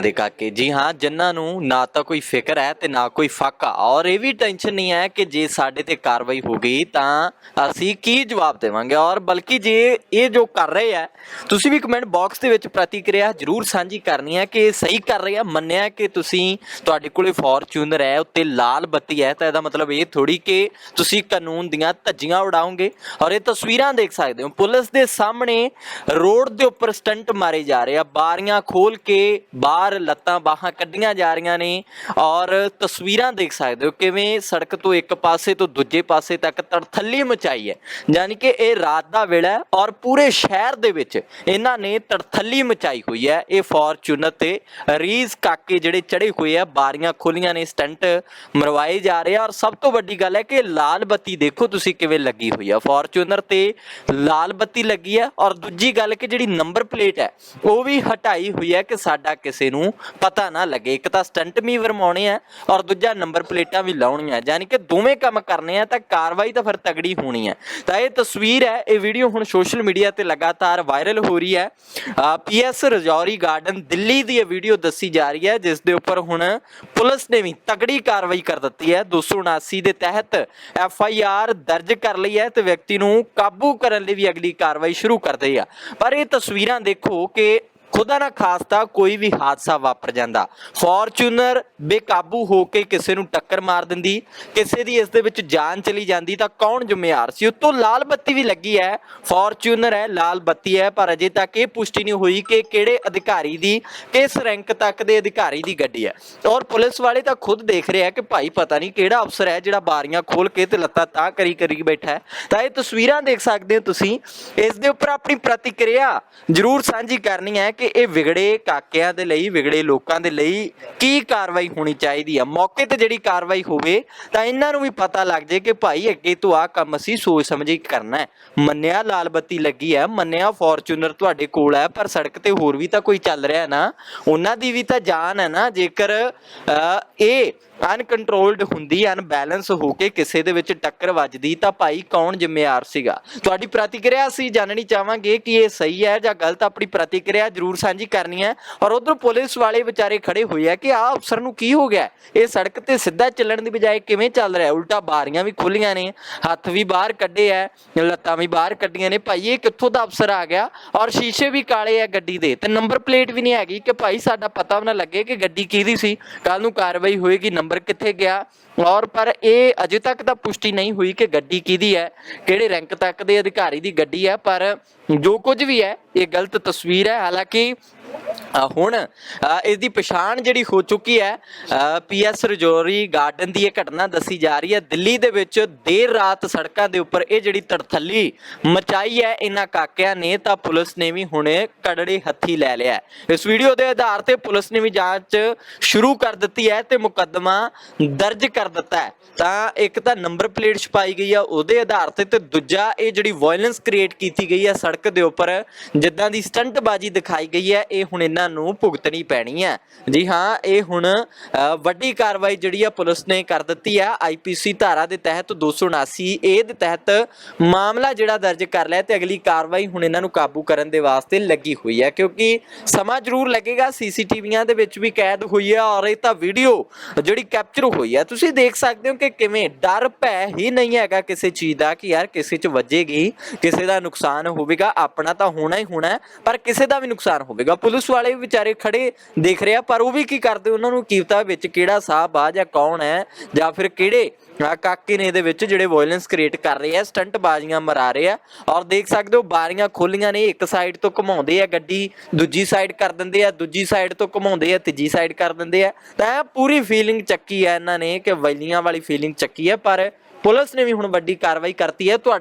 ਦੇ ਕਾਕੇ। ਜੀ ਹਾਂ, ਜਿਨ੍ਹਾਂ ਨੂੰ ਨਾ ਤਾਂ ਕੋਈ ਫਿਕਰ ਹੈ ਤੇ ਨਾ ਕੋਈ ਫਾਕਾ ਔਰ ਇਹ ਵੀ ਟੈਨਸ਼ਨ ਨਹੀਂ ਹੈ ਕਿ ਜੇ ਸਾਡੇ ਤੇ ਕਾਰਵਾਈ ਹੋ ਗਈ ਤਾਂ ਅਸੀਂ ਕੀ ਜਵਾਬ ਦੇਵਾਂਗੇ? ਔਰ ਬਲਕਿ ਜੇ ਇਹ ਜੋ ਕਰ ਰਹੇ ਆ ਤੁਸੀਂ ਵੀ ਕਮੈਂਟ ਬਾਕਸ ਦੇ ਵਿੱਚ ਪ੍ਰਤੀਕਿਰਿਆ ਜਰੂਰ ਸਾਂਝੀ ਕਰਨੀ ਹੈ ਕਿ ਇਹ ਸਹੀ ਕਰ ਰਹੇ ਆ। ਮੰਨਿਆ ਕਿ ਤੁਸੀਂ ਤੁਹਾਡੇ ਕੋਲੇ ਫੋਰਚੂਨਰ ਹੈ, ਉੱਤੇ ਲਾਲ ਬੱਤੀ ਹੈ, ਤਾਂ ਇਹਦਾ ਮਤਲਬ ਇਹ ਥੋੜੀ ਕਿ ਤੁਸੀਂ ਕਾਨੂੰਨ ਦੀਆਂ ਧੱਜੀਆਂ ਉਡਾਓਗੇ। ਔਰ ਇਹ ਤਸਵੀਰਾਂ ਦੇਖ ਸਕਦੇ ਹੋ। ਪੁਲਿਸ ਦੇ ਸਾਹਮਣੇ ਰੋਡ ਦੇ ਉੱਪਰ ਸਟੰਟ ਮਾਰੇ ਜਾ ਰਹੇ ਆ। ਬਾਰੀਆਂ ਖੋਲ ਕੇ ਬਾਹਰ ਲੱਤਾਂ ਬਾਹਾਂ ਕੱਢੀਆਂ ਜਾ ਰਹੀਆਂ ਨੇ ਔਰ ਤਸਵੀਰਾਂ ਦੇਖ ਸਕਦੇ ਹੋ ਕਿਵੇਂ ਸੜਕ ਤੋਂ ਇੱਕ ਪਾਸੇ ਤੋਂ ਦੂਜੇ ਪਾਸੇ ਤੱਕ ਤੜਥੱਲੀ ਮਚਾਈ ਹੈ। ਯਾਨੀ ਕਿ ਇਹ ਰਾਤ ਦਾ ਵੇਲਾ ਔਰ ਪੂਰੇ ਸ਼ਹਿਰ ਦੇ ਵਿੱਚ ਇਹਨਾਂ ਨੇ ਤੜਥੱਲੀ ਮਚਾਈ ਹੋਈ ਹੈ। ਇਹ ਫੋਰਚੂਨਰ ਤੇ ਰੀਸ ਕਾਕੇ ਜਿਹੜੇ ਚੜੇ ਹੋਏ ਆ, ਬਾਰੀਆਂ ਖੋਲੀਆਂ ਨੇ, ਸਟੰਟ ਮਰਵਾਏ ਜਾ ਰਹੇ ਆ ਔਰ ਸਭ ਤੋਂ ਵੱਡੀ ਗੱਲ ਹੈ ਕਿ ਲਾਲ ਬੱਤੀ ਦੇਖੋ ਤੁਸੀਂ ਕਿਵੇਂ ਲੱਗੀ ਹੋਈ ਆ। ਫੋਰਚੂਨਰ ਤੇ ਲਾਲ ਬੱਤੀ ਲੱਗੀ ਆ ਔਰ ਦੂਜੀ ਗੱਲ ਕਿ ਜਿਹੜੀ ਨੰਬਰ ਪਲੇਟ ਹੈ, ਉਹ ਵੀ ਹਟਾਈ ਹੋਈ ਹੈ ਕਿ ਸਾਡਾ ਕਿਸੇ ਨੂੰ ਪਤਾ ਨਾ ਲੱਗੇ। ਇੱਕ ਤਾਂ ਸਟੰਟ ਵੀ ਵਰਮਾਉਣੇ ਆ ਔਰ ਦੂਜਾ ਨੰਬਰ ਪਲੇਟਾਂ ਵੀ ਲਾਉਣੀਆਂ। ਯਾਨੀ ਕਿ ਦੋਵੇਂ ਕੰਮ ਕਰਨੇ ਆ ਤਾਂ ਕਾਰਵਾਈ ਤਾਂ ਫਿਰ ਤਗੜੀ ਹੋਣੀ ਹੈ ਤਾਂ ਇਹ ਤਸਵੀਰ ਹੈ, ਇਹ ਵੀਡੀਓ ਹੁਣ ਸੋਸ਼ਲ ਮੀਡੀਆ ਤੇ ਲਗਾਤਾਰ ਵਾਇਰਲ ਹੋ ਰਹੀ ਹੈ। ਪੀਐਸ ਰਜੌਰੀ ਗਾਰਡਨ ਦਿੱਲੀ ਦੀ ਇਹ ਵੀਡੀਓ ਦੱਸੀ ਜਾ ਰਹੀ ਹੈ, ਜਿਸ ਦੇ ਉੱਪਰ ਹੁਣ ਪੁਲਿਸ ਨੇ ਵੀ ਤਗੜੀ ਕਾਰਵਾਈ ਕਰ ਦਿੱਤੀ ਹੈ। 279 ਦੇ ਤਹਿਤ ਐਫ ਆਈ ਆਰ ਦਰਜ ਕਰ ਲਈ ਹੈ ਤੇ ਵਿਅਕਤੀ ਨੂੰ ਕਾਬੂ ਕਰਨ ਲਈ ਵੀ ਅਗਲੀ ਕਾਰਵਾਈ ਸ਼ੁਰੂ ਕਰਦੇ ਆ। ਪਰ ਇਹ ਤਸਵੀਰਾਂ ਦੇਖੋ ਕਿ ਖੁਦਾ ਨਾ ਖਾਸਤਾ ਕੋਈ ਵੀ ਹਾਦਸਾ ਵਾਪਰ ਜਾਂਦਾ। ਫੋਰਚੂਨਰ ਬੇਕਾਬੂ ਹੋ ਕੇ ਕਿਸੇ ਨੂੰ ਟੱਕਰ ਮਾਰ ਦਿੰਦੀ, ਕਿਸੇ ਦੀ ਇਸ ਦੇ ਵਿੱਚ ਜਾਨ ਚਲੀ ਜਾਂਦੀ, ਤਾਂ ਕੌਣ ਜ਼ਿੰਮੇਵਾਰ ਸੀ? ਉੱਤੋਂ ਲਾਲ ਬੱਤੀ ਵੀ ਲੱਗੀ ਹੈ। ਫੋਰਚੂਨਰ ਹੈ, ਲਾਲ ਬੱਤੀ ਹੈ, ਪਰ ਅਜੇ ਤੱਕ ਇਹ ਪੁਸ਼ਟੀ ਨਹੀਂ ਹੋਈ ਕਿ ਕਿਹੜੇ ਅਧਿਕਾਰੀ ਦੀ, ਕਿਸ ਰੈਂਕ ਤੱਕ ਦੇ ਅਧਿਕਾਰੀ ਦੀ ਗੱਡੀ ਹੈ। ਔਰ ਪੁਲਿਸ ਵਾਲੇ ਤਾਂ ਖੁਦ ਦੇਖ ਰਹੇ ਆ ਕਿ ਭਾਈ ਪਤਾ ਨਹੀਂ ਕਿਹੜਾ ਅਫਸਰ ਹੈ ਜਿਹੜਾ ਬਾਰੀਆਂ ਖੋਲ ਕੇ ਤੇ ਲੱਤਾਂ ਤਾਂ ਕਰੀ ਕਰੀ ਬੈਠਾ ਹੈ। ਤਾਂ ਇਹ ਤਸਵੀਰਾਂ ਦੇਖ ਸਕਦੇ ਹੋ ਤੁਸੀਂ। ਇਸ ਦੇ ਉੱਪਰ ਆਪਣੀ ਪ੍ਰਤੀਕਿਰਿਆ ਜਰੂਰ ਸਾਂਝੀ ਕਰਨੀ ਹੈ ਕਿ ਇਹ ਵਿਗੜੇ ਕਾਕਿਆਂ ਦੇ ਲਈ ਵਿਗੜੇ ਲੋਕਾਂ ਦੇ ਲਈ ਕੀ ਕਾਰਵਾਈ ਹੋਣੀ ਚਾਹੀਦੀ ਆ? ਮੌਕੇ ਤੇ ਜਿਹੜੀ ਕਾਰਵਾਈ ਹੋਵੇ ਤਾਂ ਇਹਨਾਂ ਨੂੰ ਵੀ ਪਤਾ ਲੱਗ ਜੇ ਕਿ ਭਾਈ ਅੱਗੇ ਤੋਂ ਆ ਕੰਮ ਅਸੀਂ ਸੋਚ ਸਮਝ ਕੇ ਕਰਨਾ ਹੈ। ਮੰਨਿਆ ਲਾਲ ਬੱਤੀ ਲੱਗੀ ਹੈ ਮੰਨਿਆ ਫੋਰਚੂਨਰ ਤੁਹਾਡੇ ਕੋਲ ਹੈ ਪਰ ਸੜਕ ਤੇ ਹੋਰ ਵੀ ਤਾਂ ਕੋਈ ਚੱਲ ਰਿਹਾ ਨਾ ਉਹਨਾਂ ਦੀ ਵੀ ਤਾਂ ਜਾਨ ਹੈ ਨਾ ਜੇਕਰ ਅ, ਇਹ ਅਨਕੰਟਰੋਲਡ ਹੁੰਦੀ ਅਨਬੈਲੈਂਸ ਹੋ ਕੇ ਕਿਸੇ ਦੇ ਵਿੱਚ ਟੱਕਰ ਵੱਜਦੀ, ਤਾਂ ਭਾਈ ਕੌਣ ਜ਼ਿੰਮੇਵਾਰ ਸੀਗਾ? ਤੁਹਾਡੀ ਪ੍ਰਤੀਕਿਰਿਆ ਅਸੀਂ ਜਾਣਨੀ ਚਾਹਾਂਗੇ ਕਿ ਇਹ ਸਹੀ ਹੈ ਜਾਂ ਗਲਤ, ਆਪਣੀ ਪ੍ਰਤੀਕਿਰਿਆ ਜਰੂਰ ਸਾਂਝੀ ਕਰਨੀ ਹੈ। ਔਰ ਉਧਰ ਪੁਲਿਸ ਵਾਲੇ ਵਿਚਾਰੇ ਖੜੇ ਹੋਏ ਆ ਕਿ ਆਹ ਅਫਸਰ ਨੂੰ ਕੀ ਹੋ ਗਿਆ? ਇਹ ਸੜਕ ਤੇ ਸਿੱਧਾ ਚੱਲਣ ਦੀ ਬਜਾਏ ਕਿਵੇਂ ਚੱਲ ਰਿਹਾ? ਉਲਟਾ ਬਾਰੀਆਂ ਵੀ ਖੁੱਲੀਆਂ ਨੇ, ਹੱਥ ਵੀ ਬਾਹਰ ਕੱਢੇ ਐ ਲੱਤਾਂ ਵੀ ਬਾਹਰ ਕੱਢੀਆਂ ਨੇ। ਭਾਈ, ਇਹ ਕਿੱਥੋਂ ਦਾ ਅਫਸਰ ਆ ਗਿਆ? ਔਰ ਸ਼ੀਸ਼ੇ ਵੀ ਕਾਲੇ ਆ ਗੱਡੀ ਦੇ, ਤੇ ਨੰਬਰ ਪਲੇਟ ਵੀ ਨਹੀਂ ਹੈਗੀ ਕਿ ਭਾਈ ਸਾਡਾ ਪਤਾ ਵੀ ਨਾ ਲੱਗੇ ਕਿ ਗੱਡੀ ਕਿਹਦੀ ਸੀ। ਕੱਲ ਨੂੰ ਕਾਰਵਾਈ ਹੋਏਗੀ, ਨੰਬਰ ਕਿੱਥੇ ਗਿਆ? ਔਰ ਪਰ ਇਹ ਅਜੇ ਤੱਕ ਤਾਂ ਪੁਸ਼ਟੀ ਨਹੀਂ ਹੋਈ ਕਿ ਗੱਡੀ ਕਿਹਦੀ ਹੈ, ਕਿਹੜੇ ਰੈਂਕ ਤੱਕ ਦੇ ਅਧਿਕਾਰੀ ਦੀ ਗੱਡੀ ਹੈ, ਪਰ ਜੋ ਕੁਝ ਵੀ ਹੈ, ਇਹ ਗਲਤ ਤਸਵੀਰ ਹੈ। ਹਾਲਾਂਕਿ ਹੁਣ ਇਸ ਦੀ ਪਛਾਣ ਜਿਹੜੀ ਹੋ ਚੁੱਕੀ ਹੈ ਪੀਐਸ ਰਜੌਰੀ ਗਾਰਡਨ ਦੀ ਇਹ ਘਟਨਾ ਦੱਸੀ ਜਾ ਰਹੀ ਹੈ। ਦਿੱਲੀ ਦੇ ਵਿੱਚ ਦੇਰ ਰਾਤ ਸੜਕਾਂ ਦੇ ਉੱਪਰ ਇਹ ਜਿਹੜੀ ਤੜਥੱਲੀ ਮਚਾਈ ਹੈ, ਇਹਨਾਂ ਕਾਕਿਆਂ ਨੇ ਤਾਂ ਪੁਲਿਸ ਨੇ ਵੀ ਹੁਣੇ ਕੜੜੇ ਹੱਥੀ ਲੈ ਲਿਆ ਇਸ ਵੀਡੀਓ ਦੇ ਆਧਾਰ ਤੇ ਪੁਲਿਸ ਨੇ ਵੀ ਜਾਂਚ ਸ਼ੁਰੂ ਕਰ ਦਿੱਤੀ ਹੈ ਤੇ ਮੁਕੱਦਮਾ ਦਰਜ ਕਰ ਦਿੱਤਾ ਹੈ। ਤਾਂ ਇੱਕ ਤਾਂ ਨੰਬਰ ਪਲੇਟ ਛਪਾਈ ਗਈ ਆ, ਉਹਦੇ ਆਧਾਰ ਤੇ ਤੇ ਦੂਜਾ ਇਹ ਜਿਹੜੀ ਵਾਇਲੈਂਸ ਕ੍ਰੀਏਟ ਕੀਤੀ ਗਈ ਹੈ ਸੜਕ ਦੇ ਉੱਪਰ, ਜਿੱਦਾਂ ਦੀ ਸਟੰਟਬਾਜ਼ੀ ਦਿਖਾਈ ਗਈ ਹੈ, ਇਹ ਹੁਣ ਇਹਨਾਂ ਨੂੰ ਭੁਗਤਣੀ ਪੈਣੀ ਹੈ। ਜੀ ਹਾਂ, ਇਹ ਹੁਣ ਵੱਡੀ ਕਾਰਵਾਈ ਜਿਹੜੀ ਆ ਪੁਲਿਸ ਨੇ ਕਰ ਦਿੱਤੀ ਆ। ਆਈਪੀਸੀ ਧਾਰਾ ਦੇ ਤਹਿਤ 279 ਏ ਦੇ ਤਹਿਤ ਮਾਮਲਾ ਜਿਹੜਾ ਦਰਜ ਕਰ ਲਿਆ ਤੇ ਅਗਲੀ ਕਾਰਵਾਈ ਹੁਣ ਇਹਨਾਂ ਨੂੰ ਕਾਬੂ ਕਰਨ ਦੇ ਵਾਸਤੇ ਲੱਗੀ ਹੋਈ ਹੈ। ਕਿਉਂਕਿ ਸਮਾਂ ਜ਼ਰੂਰ ਲੱਗੇਗਾ ਸੀਸੀਟੀਵੀਆਂ ਦੇ ਵਿੱਚ ਵੀ ਕੈਦ ਹੋਈ ਹੈ ਔਰ ਇਹ ਤਾਂ ਵੀਡੀਓ ਜਿਹੜੀ ਕੈਪਚਰ ਹੋਈ ਹੈ। ਤੁਸੀਂ ਦੇਖ ਸਕਦੇ ਹੋ ਕਿ ਕਿਵੇਂ ਡਰ, ਭੈ ਹੀ ਨਹੀਂ ਹੈਗਾ ਕਿਸੇ ਚੀਜ਼ ਦਾ ਕਿ ਯਾਰ ਕਿਸੇ 'ਚ ਵੱਜੇਗੀ, ਕਿਸੇ ਦਾ ਨੁਕਸਾਨ ਹੋਵੇਗਾ। ਆਪਣਾ ਤਾਂ ਹੋਣਾ ਹੀ ਹੋਣਾ ਪਰ ਕਿਸੇ ਦਾ ਵੀ ਨੁਕਸਾਨ ਹੋਵੇਗਾ। ਪੁਲਿਸ ਵਾਲੇ ਵੀ ਵਿਚਾਰੇ ਖੜੇ ਦੇਖ ਰਿਹਾ ਪਰ ਉਹ ਵੀ ਕੀ ਕਰਦੇ? ਉਹਨਾਂ ਨੂੰ ਕੀ ਵਿੱਚ ਕਿਹੜਾ ਸਾਹਬ ਆ ਜਾਂ ਕੌਣ ਹੈ ਜਾਂ ਫਿਰ ਕਿਹੜੇ ਕਾਕੇ ਨੇ ਇਹਦੇ ਵਿੱਚ ਜਿਹੜੇ ਵਾਇਲੈਂਸ ਕ੍ਰੀਏਟ ਕਰ ਰਹੇ ਆ ਸਟੰਟ ਬਾਜ਼ੀਆਂ ਮਰਾ ਰਹੇ ਆ। ਔਰ ਦੇਖ ਸਕਦੇ ਹੋ, ਬਾਰੀਆਂ ਖੋਲੀਆਂ ਨੇ, ਇੱਕ ਸਾਈਡ ਤੋਂ ਘੁਮਾਉਂਦੇ ਆ ਗੱਡੀ, ਦੂਜੀ ਸਾਈਡ ਕਰ ਦਿੰਦੇ ਆ, ਦੂਜੀ ਸਾਈਡ ਤੋਂ ਘੁਮਾਉਂਦੇ ਆ, ਤੀਜੀ ਸਾਈਡ ਕਰ ਦਿੰਦੇ ਆ। ਤਾਂ ਇਹ ਪੂਰੀ ਫੀਲਿੰਗ ਚੱਕੀ ਆ ਇਹਨਾਂ ਨੇ ਕਿ ਵੈਲੀਆਂ ਵਾਲੀ ਫੀਲਿੰਗ ਚੱਕੀ ਆ, ਪਰ ਪੁਲਿਸ ਨੇ ਵੀ ਹੁਣ ਵੱਡੀ ਕਾਰਵਾਈ ਕਰਤੀ ਹੈ। ਤੁਹਾਡਾ